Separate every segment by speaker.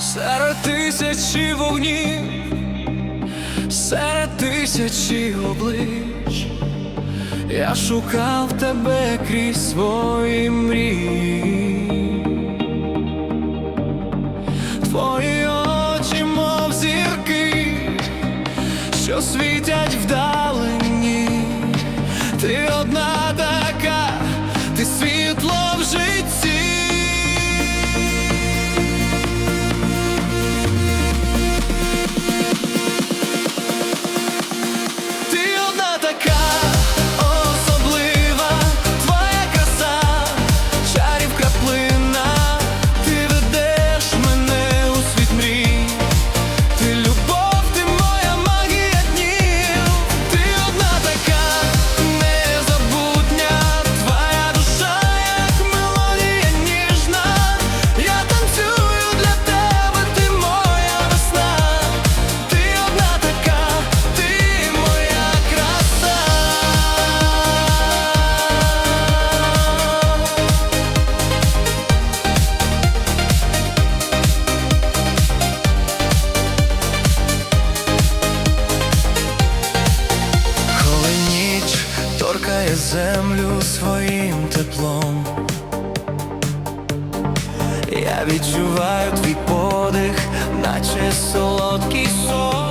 Speaker 1: серед тисячі вогнів, серед тисячі облич я шукав тебе крізь свої мрії, твої очі, мов зірки, що світять вдалині, ти одна. землю своїм теплом. Я відчуваю твій подих, наче солодкий сон.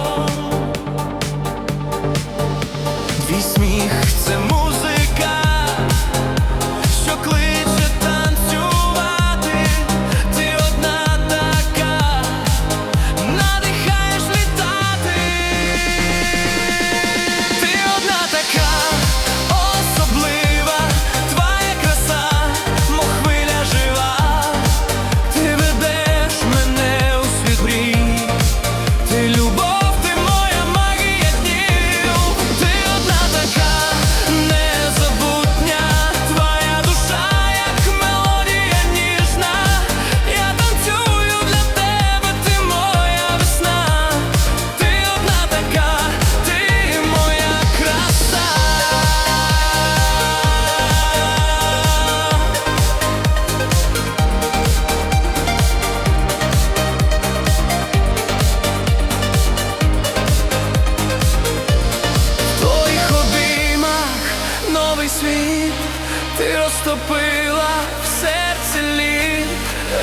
Speaker 1: затопила в серці літ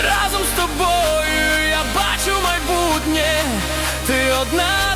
Speaker 1: Разом з тобою я бачу майбутнє, ти одна.